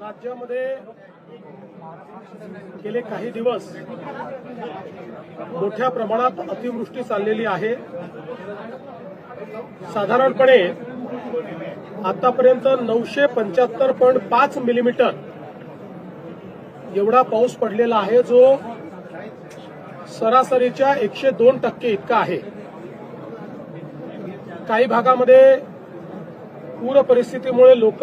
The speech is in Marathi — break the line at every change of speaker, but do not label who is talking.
राज्यामध्ये गेले काही दिवस मोठ्या प्रमाणात अतिवृष्टी चाललेली आहे. साधारणपणे आतापर्यंत नऊशे पंच्याहत्तर पॉईंट पाच मिलीमीटर एवढा पाऊस पडलेला आहे जो सरासरीच्या एकशे दोन टक्के इतका आहे. काही भागामध्ये पूर परिस्थितीमुळे लोक